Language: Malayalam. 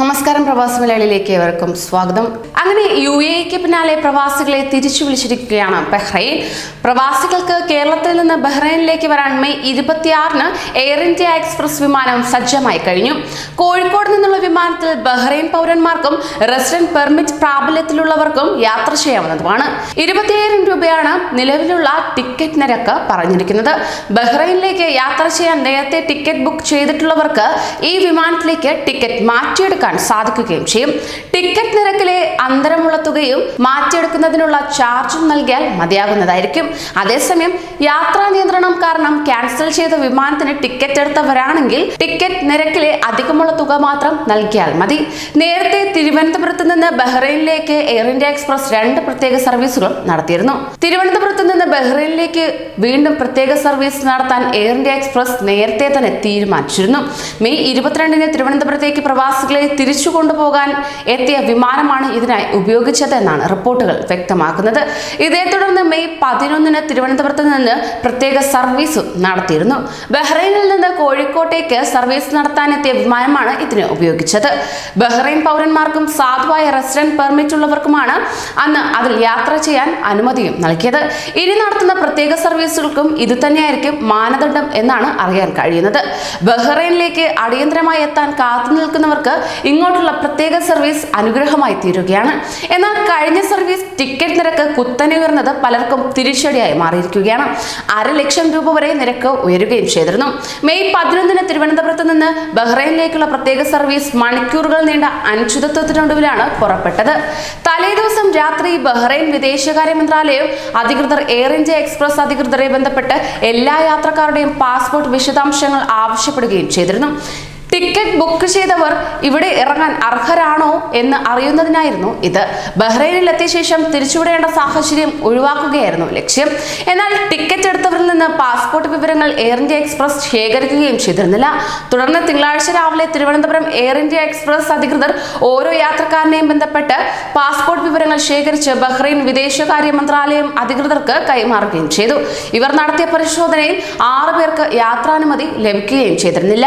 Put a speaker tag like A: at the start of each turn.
A: നമസ്കാരം പ്രവാസി മലയാളിയിലേക്ക് ഏവർക്കും സ്വാഗതം. അങ്ങനെ യു എക്ക് പിന്നാലെ പ്രവാസികളെ തിരിച്ചു വിളിച്ചിരിക്കുകയാണ് ബഹ്റൈൻ. പ്രവാസികൾക്ക് കേരളത്തിൽ നിന്ന് ബഹ്റൈനിലേക്ക് വരാൻ മെയ് ഇരുപത്തിയാറിന് എയർ ഇന്ത്യ എക്സ്പ്രസ് വിമാനം സജ്ജമായി കഴിഞ്ഞു. കോഴിക്കോട് നിന്നുള്ള വിമാനത്തിൽ ബഹ്റൈൻ പൗരന്മാർക്കും റെസിഡന്റ് പെർമിറ്റ് പ്രാബല്യത്തിലുള്ളവർക്കും യാത്ര ചെയ്യാവുന്നതുമാണ്. ഇരുപത്തിയായിരം രൂപയാണ് നിലവിലുള്ള ടിക്കറ്റ് നിരക്ക് പറഞ്ഞിരിക്കുന്നത്. ബഹ്റൈനിലേക്ക് യാത്ര ചെയ്യാൻ നേരത്തെ ടിക്കറ്റ് ബുക്ക് ചെയ്തിട്ടുള്ളവർക്ക് ഈ വിമാനത്തിലേക്ക് ടിക്കറ്റ് മാറ്റിയെടുക്കാൻ സാധിക്കുകയും ചെയ്യും. ടിക്കറ്റ് നിരക്കിലെ അന്തരമുള്ള തുകയും മാറ്റിയെടുക്കുന്നതിനുള്ള ചാർജും നൽകിയാൽ മതിയാകുന്നതായിരിക്കും. അതേസമയം യാത്രാ നിയന്ത്രണം കാരണം ക്യാൻസൽ ചെയ്ത വിമാനത്തിന് ടിക്കറ്റ് എടുത്തവരാണെങ്കിൽ ടിക്കറ്റ് നിരക്കിലെ അധികമുള്ള തുക മാത്രം നൽകിയാൽ മതി. നേരത്തെ തിരുവനന്തപുരത്ത് നിന്ന് ബഹ്റൈനിലേക്ക് എയർ ഇന്ത്യ എക്സ്പ്രസ് രണ്ട് പ്രത്യേക സർവീസുകൾ നടത്തിയിരുന്നു. തിരുവനന്തപുരത്ത് നിന്ന് ബഹ്റൈനിലേക്ക് വീണ്ടും പ്രത്യേക സർവീസ് നടത്താൻ എയർ ഇന്ത്യ എക്സ്പ്രസ് നേരത്തെ തന്നെ തീരുമാനിച്ചിരുന്നു. മെയ് ഇരുപത്തിരണ്ടിന് തിരുവനന്തപുരത്തേക്ക് പ്രവാസികളെ തിരിച്ചു കൊണ്ടുപോകാൻ എത്തിയ വിമാനമാണ് ഇതിനായി ഉപയോഗിച്ചത് എന്നാണ് റിപ്പോർട്ടുകൾ വ്യക്തമാക്കുന്നത്. ഇതേ തുടർന്ന് മെയ് പതിനൊന്നിന് തിരുവനന്തപുരത്ത് നിന്ന് പ്രത്യേക സർവീസും നടത്തിയിരുന്നു. ബഹ്റൈനിൽ നിന്ന് കോഴിക്കോട്ടേക്ക് സർവീസ് നടത്താനെത്തിയ വിമാനമാണ് ഇതിന് ഉപയോഗിച്ചത്. ബഹ്റൈൻ പൗരന്മാർക്കും സാധുവായ റെസിഡന്റ് പെർമിറ്റ് ഉള്ളവർക്കുമാണ് അന്ന് അതിൽ യാത്ര ചെയ്യാൻ അനുമതിയും നൽകിയത്. ഇനി നടത്തുന്ന പ്രത്യേക സർവീസുകൾക്കും ഇത് തന്നെയായിരിക്കും മാനദണ്ഡം എന്നാണ് അറിയാൻ കഴിയുന്നത്. ബഹ്റൈനിലേക്ക് അടിയന്തരമായി എത്താൻ കാത്തു നിൽക്കുന്നവർക്ക് ഇങ്ങോട്ടുള്ള പ്രത്യേക സർവീസ് അനുഗ്രഹമായി തീരുകയാണ്. എന്നാൽ കഴിഞ്ഞ സർവീസ് ടിക്കറ്റ് നിരക്ക് കുത്തനെ ഉയർന്നത് പലർക്കും തിരിച്ചടിയായി മാറിയിരിക്കുകയാണ്. അര ലക്ഷം രൂപ വരെ നിരക്ക് ഉയരുകയും ചെയ്തിരുന്നു. മെയ് പതിനൊന്നിന് തിരുവനന്തപുരത്ത് നിന്ന് ബഹ്റൈനിലേക്കുള്ള പ്രത്യേക സർവീസ് മണിക്കൂറുകൾ നീണ്ട അനിശ്ചിതത്വത്തിനൊടുവിലാണ് പുറപ്പെട്ടത്. തലേദിവസം രാത്രി ബഹ്റൈൻ വിദേശകാര്യ മന്ത്രാലയം അധികൃതർ എയർ ഇന്ത്യ എക്സ്പ്രസ് അധികൃതരെ ബന്ധപ്പെട്ട് എല്ലാ യാത്രക്കാരുടെയും പാസ്പോർട്ട് വിശദാംശങ്ങൾ ആവശ്യപ്പെടുകയും ചെയ്തിരുന്നു. ടിക്കറ്റ് ബുക്ക് ചെയ്തവർ ഇവിടെ ഇറങ്ങാൻ അർഹരാണോ എന്ന് അറിയുന്നതിനായിരുന്നു ഇത്. ബഹ്റൈനിൽ എത്തിയ ശേഷം തിരിച്ചുവിടേണ്ട സാഹചര്യം ഒഴിവാക്കുകയായിരുന്നു ലക്ഷ്യം. എന്നാൽ ടിക്കറ്റ് എടുത്തവരിൽ നിന്ന് പാസ്പോർട്ട് വിവരങ്ങൾ എയർ ഇന്ത്യ എക്സ്പ്രസ് ശേഖരിക്കുകയും ചെയ്തിരുന്നില്ല. തുടർന്ന് തിങ്കളാഴ്ച രാവിലെ തിരുവനന്തപുരം എയർ ഇന്ത്യ എക്സ്പ്രസ് അധികൃതർ ഓരോ യാത്രക്കാരനെയും ബന്ധപ്പെട്ട് പാസ്പോർട്ട് വിവരങ്ങൾ ശേഖരിച്ച് ബഹ്റൈൻ വിദേശകാര്യ മന്ത്രാലയം അധികൃതർക്ക് കൈമാറുകയും ചെയ്തു. ഇവർ നടത്തിയ പരിശോധനയിൽ ആറു പേർക്ക് യാത്രാനുമതി ലഭിക്കുകയും ചെയ്തിരുന്നില്ല.